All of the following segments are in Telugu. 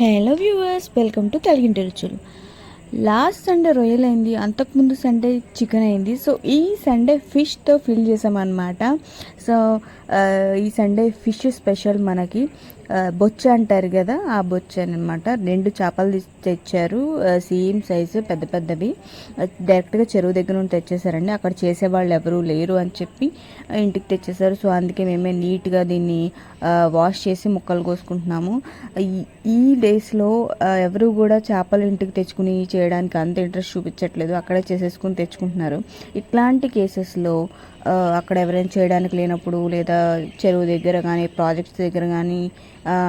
హలో వ్యూవర్స్ వెల్కమ్ టు తెలుగింటి రుచులు లాస్ట్ సండే రొయ్యలు అయింది అంతకుముందు సండే చికెన్ అయింది. సో ఈ సండే ఫిష్తో ఫిల్ చేసామన్నమాట. సో ఈ సండే ఫిష్ స్పెషల్ మనకి. బొచ్చ అంటారు కదా ఆ బొచ్చ అనమాట రెండు చేపలు తెచ్చారు. సేమ్ సైజు పెద్ద పెద్దవి. డైరెక్ట్గా చెరువు దగ్గర నుండి తెచ్చేసారండి. అక్కడ చేసేవాళ్ళు ఎవరు లేరు అని చెప్పి ఇంటికి తెచ్చేసారు. సో అందుకే మేమే నీట్గా దీన్ని వాష్ చేసి ముక్కలు కోసుకుంటున్నాము. ఈ- ఈ డేస్లో ఎవరు కూడా చేపలు ఇంటికి తెచ్చుకుని చేయడానికి అంత ఇంట్రెస్ట్ చూపించట్లేదు. అక్కడే చేసేసుకుని తెచ్చుకుంటున్నారు. ఇట్లాంటి కేసెస్లో అక్కడ ఎవరైనా చేయడానికి లేనప్పుడు లేదా చెరువు దగ్గర కానీ ప్రాజెక్ట్స్ దగ్గర కానీ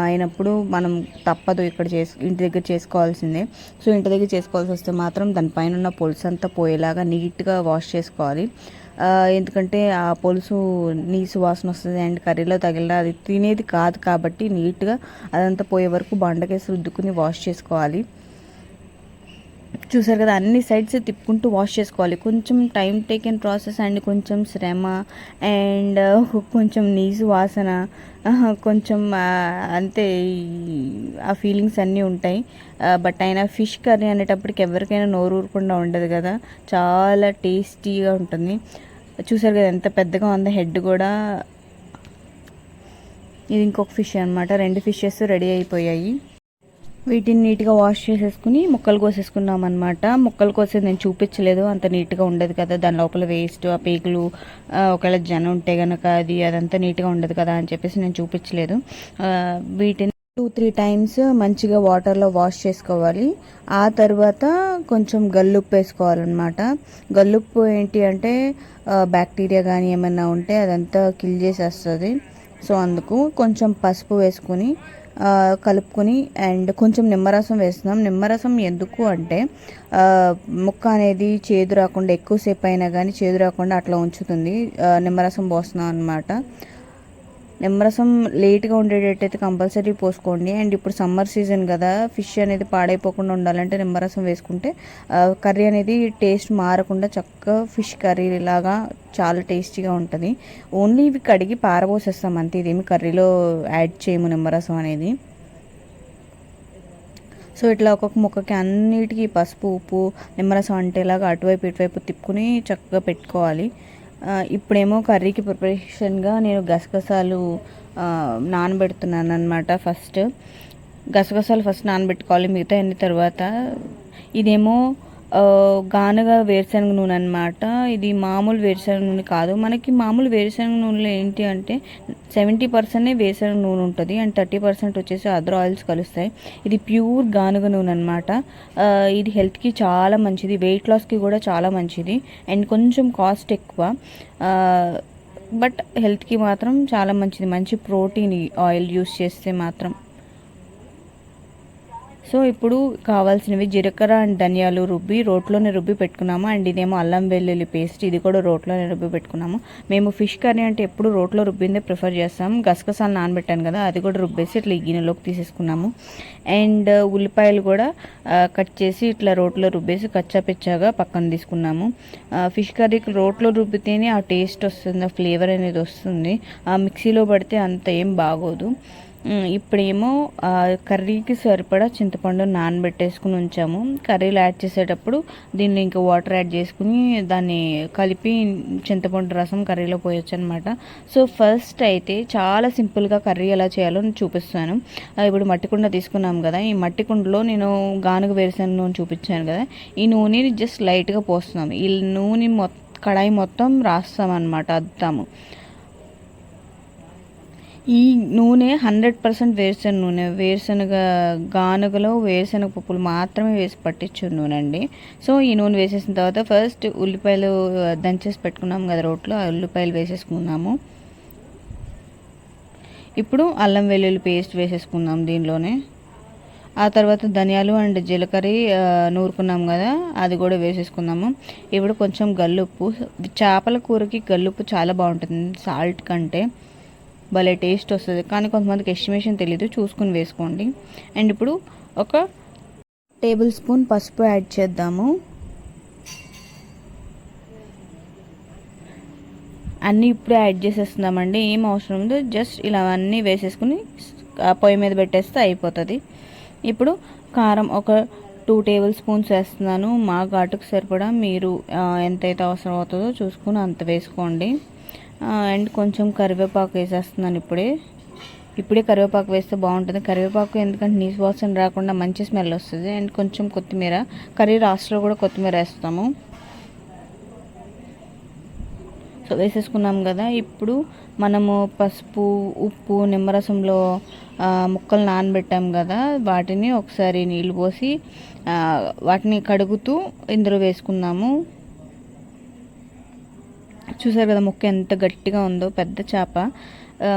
అయినప్పుడు మనం తప్పదు ఇక్కడ చేసు ఇంటి దగ్గర చేసుకోవాల్సిందే. సో ఇంటి దగ్గర చేసుకోవాల్సి వస్తే మాత్రం దానిపైన ఉన్న పొలుసు అంతా పోయేలాగా నీట్గా వాష్ చేసుకోవాలి. ఎందుకంటే ఆ పొలుసు నీసు వాసన వస్తుంది అండ్ కర్రీలో తగిలిన అది తినేది కాదు కాబట్టి నీట్గా అదంతా పోయే వరకు బండకేసి రుద్దుకుని వాష్ చేసుకోవాలి. చూసారు కదా అన్ని సైడ్స్ తిప్పుకుంటూ వాష్ చేసుకోవాలి. కొంచెం టైం టేకెన్ ప్రాసెస్ అండ్ కొంచెం శ్రమ అండ్ uh, కొంచెం నీసు వాసన uh, కొంచెం uh, అంతే ఆ ఫీలింగ్స్ అన్నీ ఉంటాయి. బట్ అయినా ఫిష్ కర్రీ అనేటప్పటికి ఎవరికైనా నోరు ఊరకుండా ఉండదు కదా. చాలా టేస్టీగా ఉంటుంది. చూసారు కదా ఎంత పెద్దగా ఉందో హెడ్ కూడా. ఇది ఇంకొక ఫిష్ అనమాట రెండు ఫిషెస్ రెడీ అయిపోయాయి. వీటిని నీట్గా వాష్ చేసేసుకుని ముక్కలు కోసేసుకున్నాం అనమాట ముక్కలు కోసేది నేను చూపించలేదు. అంత నీట్గా ఉండదు కదా. దాని లోపల వేస్ట్ ఆ పేగులు ఒకవేళ జనం ఉంటే కనుక అది అదంతా నీట్గా ఉండదు కదా అని చెప్పేసి నేను చూపించలేదు. వీటిని టూ త్రీ టైమ్స్ మంచిగా వాటర్లో వాష్ చేసుకోవాలి. ఆ తర్వాత కొంచెం గల్లుప్పు వేసుకోవాలన్నమాట. గల్లుప్పు ఏంటి అంటే బ్యాక్టీరియా కానీ ఏమైనా ఉంటే అదంతా కిల్ చేసేస్తుంది. సో అందుకు కొంచెం పసుపు వేసుకుని కలుపుకొని అండ్ కొంచెం నిమ్మరసం వేస్తున్నాం. నిమ్మరసం ఎందుకు అంటే ముక్క అనేది చేదు రాకుండా ఎక్కువసేపు అయినా కానీ చేదు రాకుండా అట్లా ఉంచుతుంది. నిమ్మరసం పోస్తున్నాం అనమాట నిమ్మరసం లేట్గా ఉండేటట్టయితే కంపల్సరీ పోసుకోండి. అండ్ ఇప్పుడు సమ్మర్ సీజన్ కదా ఫిష్ అనేది పాడైపోకుండా ఉండాలంటే నిమ్మరసం వేసుకుంటే కర్రీ అనేది టేస్ట్ మారకుండా చక్కగా ఫిష్ కర్రీ లాగా చాలా టేస్టీగా ఉంటుంది. ఓన్లీ ఇవి కడిగి పారబోసేస్తాం అంతే ఇదేమి కర్రీలో యాడ్ చేయము నిమ్మరసం అనేది. సో ఇట్లా ఒక్కొక్క ముక్కకి అన్నిటికీ పసుపు ఉప్పు నిమ్మరసం అంటే ఇలాగా అటువైపు ఇటువైపు తిప్పుకుని చక్కగా పెట్టుకోవాలి. ఇప్పుడేమో కర్రీకి ప్రిపరేషన్గా నేను గసగసాలు నానబెడుతున్నాను అనమాట ఫస్ట్. గసగసాలు ఫస్ట్ నానబెట్టుకోవాలి మిగతా అన్ని తర్వాత. ఇదేమో గానుగ వేరుశనగ నూనె అనమాట ఇది మామూలు వేరుశనగ నూనె కాదు. మనకి మామూలు వేరుశనగ నూనెలో ఏంటి అంటే సెవెంటీ పర్సెంటే వేరుశనగ నూనె ఉంటుంది అండ్ థర్టీ పర్సెంట్ వచ్చేసి అదర్ ఆయిల్స్ కలుస్తాయి. ఇది ప్యూర్ గానుగ నూనె అనమాట ఇది హెల్త్కి చాలా మంచిది. వెయిట్ లాస్కి కూడా చాలా మంచిది. అండ్ కొంచెం కాస్ట్ ఎక్కువ. బట్ హెల్త్కి మాత్రం చాలా మంచిది. మంచి ప్రోటీన్ ఆయిల్ యూస్ చేస్తే మాత్రం. సో ఇప్పుడు కావాల్సినవి జీలకర్ర అండ్ ధనియాలు రుబ్బి రోట్లోనే రుబ్బి పెట్టుకున్నాము. అండ్ ఇదేమో అల్లం వెల్లుల్లి పేస్ట్. ఇది కూడా రోట్లోనే రుబ్బి పెట్టుకున్నాము. మేము ఫిష్ కర్రీ అంటే ఎప్పుడు రోట్లో రుబ్బిందే ప్రిఫర్ చేస్తాం. గసగసాలు నానబెట్టాను కదా అది కూడా రుబ్బేసి ఇట్లా గిన్నెలోకి తీసేసుకున్నాము. అండ్ ఉల్లిపాయలు కూడా కట్ చేసి ఇట్లా రోట్లో రుబ్బేసి కచ్చాపెచ్చాగా పక్కన తీసుకున్నాము. ఫిష్ కర్రీకి రోట్లో రుబ్బితేనే ఆ టేస్ట్ వస్తుంది ఆ ఫ్లేవర్ అనేది వస్తుంది. ఆ మిక్సీలో పడితే అంత ఏం బాగోదు. ఇప్పుడేమో కర్రీకి సరిపడా చింతపండు నానబెట్టేసుకుని ఉంచాము. కర్రీలో యాడ్ చేసేటప్పుడు దీన్ని ఇంకా వాటర్ యాడ్ చేసుకుని దాన్ని కలిపి చింతపండు రసం కర్రీలో పోయొచ్చు అనమాట సో ఫస్ట్ అయితే చాలా సింపుల్గా కర్రీ ఎలా చేయాలో నేను చూపిస్తాను. ఇప్పుడు మట్టి కుండ తీసుకున్నాం కదా ఈ మట్టి కుండలో నేను గానుగ వేరుశెనగ నూనె చూపించాను కదా ఈ నూనెని జస్ట్ లైట్గా పోస్తున్నాం ఈ నూనె మొత్తం కడాయి మొత్తం రాస్తాం అనమాట అద్దాము. ఈ నూనె హండ్రెడ్ పర్సెంట్ వేరుశనగ నూనె. వేరుశనగ గానుగలో వేరుశనగ పప్పులు మాత్రమే వేసి పట్టించు నూనె అండి. సో ఈ నూనె వేసేసిన తర్వాత ఫస్ట్ ఉల్లిపాయలు దంచేసి పెట్టుకున్నాము కదా రోట్లో ఆ ఉల్లిపాయలు వేసేసుకున్నాము ఇప్పుడు అల్లం వెల్లుల్లి పేస్ట్ వేసేసుకుందాం దీనిలోనే. ఆ తర్వాత ధనియాలు అండ్ జీలకర్ర నూరుకున్నాం కదా అది కూడా వేసేసుకుందాము. ఇప్పుడు కొంచెం గల్లుప్పు. చేపల కూరకి గల్లుప్పు చాలా బాగుంటుంది సాల్ట్ కంటే. భలే టేస్ట్ వస్తుంది. కానీ కొంతమందికి ఎస్టిమేషన్ తెలీదు చూసుకుని వేసుకోండి. అండ్ ఇప్పుడు ఒక టేబుల్ స్పూన్ పసుపు యాడ్ చేద్దాము. అన్నీ ఇప్పుడే యాడ్ చేసేస్తున్నామండి. ఏం అవసరం లేదు. జస్ట్ ఇలా అన్నీ వేసేసుకుని పొయ్యి మీద పెట్టేస్తే అయిపోతుంది. ఇప్పుడు కారం ఒక టూ టేబుల్ స్పూన్స్ వేస్తున్నాను. మా ఘాటుకు సరిపడా మీరు ఎంతైతే అవసరం అవుతుందో చూసుకుని అంత వేసుకోండి. అండ్ కొంచెం కరివేపాకు వేసేస్తున్నాను ఇప్పుడే. ఇప్పుడే కరివేపాకు వేస్తే బాగుంటుంది. కరివేపాకు ఎందుకంటే నీసు వాసన రాకుండా మంచి స్మెల్ వస్తుంది. అండ్ కొంచెం కొత్తిమీర కర్రీ రాస్ట్లో కూడా కొత్తిమీర వేస్తాము. సో వేసేసుకున్నాం కదా. ఇప్పుడు మనము పసుపు ఉప్పు నిమ్మరసంలో ముక్కలు నానబెట్టాం కదా. వాటిని ఒకసారి నీళ్ళు పోసి వాటిని కడుగుతూ ఇందులో వేసుకున్నాము చూసారు కదా ముక్క ఎంత గట్టిగా ఉందో పెద్ద చేప.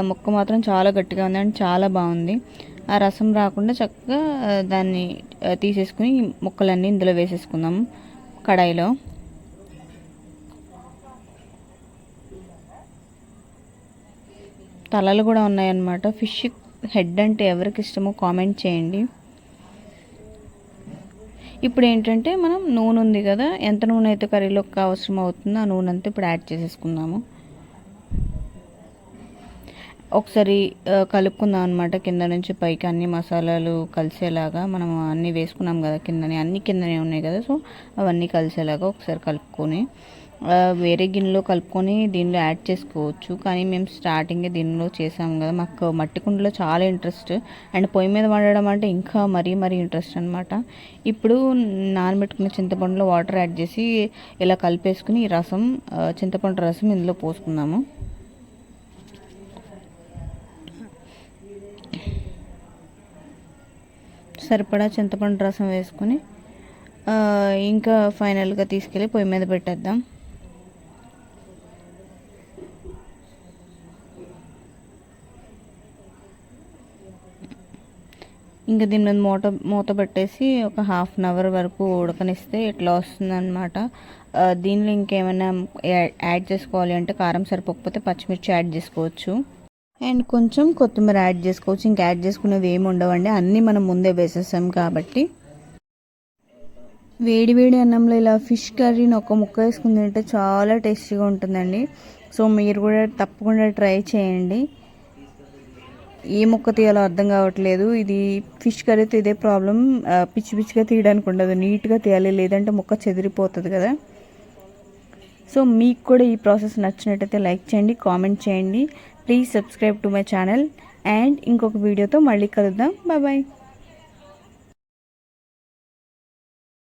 ముక్క మాత్రం చాలా గట్టిగా ఉంది అండ్ చాలా బాగుంది. ఆ రసం రాకుండా చక్కగా దాన్ని తీసేసుకుని ముక్కలన్నీ ఇందులో వేసేసుకుందాం కడాయిలో. తలలు కూడా ఉన్నాయన్నమాట. ఫిష్ హెడ్ అంటే ఎవరికి ఇష్టమో కామెంట్ చేయండి. ఇప్పుడు ఏంటంటే మనం నూనె ఉంది కదా ఎంత నూనె అయితే కర్రీలోకి అవసరం అవుతుందో ఆ నూనె అంతా ఇప్పుడు యాడ్ చేసేసుకుందాము. ఒకసారి కలుపుకుందాం అనమాట కింద నుంచి పైకి అన్ని మసాలాలు కలిసేలాగా మనం అన్నీ వేసుకున్నాం కదా కిందనే అన్ని కిందనే ఉన్నాయి కదా సో అవన్నీ కలిసేలాగా ఒకసారి కలుపుకొని వేరే గిన్నెలో కలుపుకొని దీనిలో యాడ్ చేసుకోవచ్చు. కానీ మేము స్టార్టింగ్ దీనిలో చేసాం కదా మాకు మట్టి కుండలో చాలా ఇంట్రెస్ట్. అండ్ పొయ్యి మీద వండడం అంటే ఇంకా మరీ మరీ ఇంట్రెస్ట్ అనమాట ఇప్పుడు నానబెట్టుకున్న చింతపండులో వాటర్ యాడ్ చేసి ఇలా కలిపేసుకుని ఈ రసం చింతపండు రసం ఇందులో పోసుకుందాము. సరిపడా చింతపండు రసం వేసుకొని ఇంకా ఫైనల్గా తీసుకెళ్ళి పొయ్యి మీద పెట్టేద్దాం. ఇంకా దీని మీద మూత మూత పెట్టేసి ఒక హాఫ్ అన్ అవర్ వరకు ఉడకనిస్తే ఇట్లా వస్తుందన్నమాట. దీనిలో ఇంకేమైనా యా- యాడ్ చేసుకోవాలి అంటే కారం సరిపోకపోతే పచ్చిమిర్చి యాడ్ చేసుకోవచ్చు. అండ్ కొంచెం కొత్తిమీర యాడ్ చేసుకోవచ్చు. ఇంకా యాడ్ చేసుకునేవి ఏమి ఉండవండి. అన్నీ మనం ముందే వేసేసాం కాబట్టి. వేడి వేడి అన్నంలో ఇలా ఫిష్ కర్రీని ఒక ముక్క వేసుకుని తింటే చాలా టేస్టీగా ఉంటుందండి. సో మీరు కూడా తప్పకుండా ట్రై చేయండి. ఏ ముక్క తీయాలో అర్థం కావట్లేదు. ఇది ఫిష్ కర్రీతో ఇదే ప్రాబ్లం. పిచ్చి పిచ్చిగా తీయడానికి ఉండదు. నీట్గా తీయాలి. లేదంటే ముక్క చెదిరిపోతుంది కదా. సో మీకు కూడా ఈ ప్రాసెస్ నచ్చినట్టయితే లైక్ చేయండి కామెంట్ చేయండి. please subscribe to my channel and ఇంకొక వీడియోతో మళ్ళీ కలుద్దాం బాయ్ బాయ్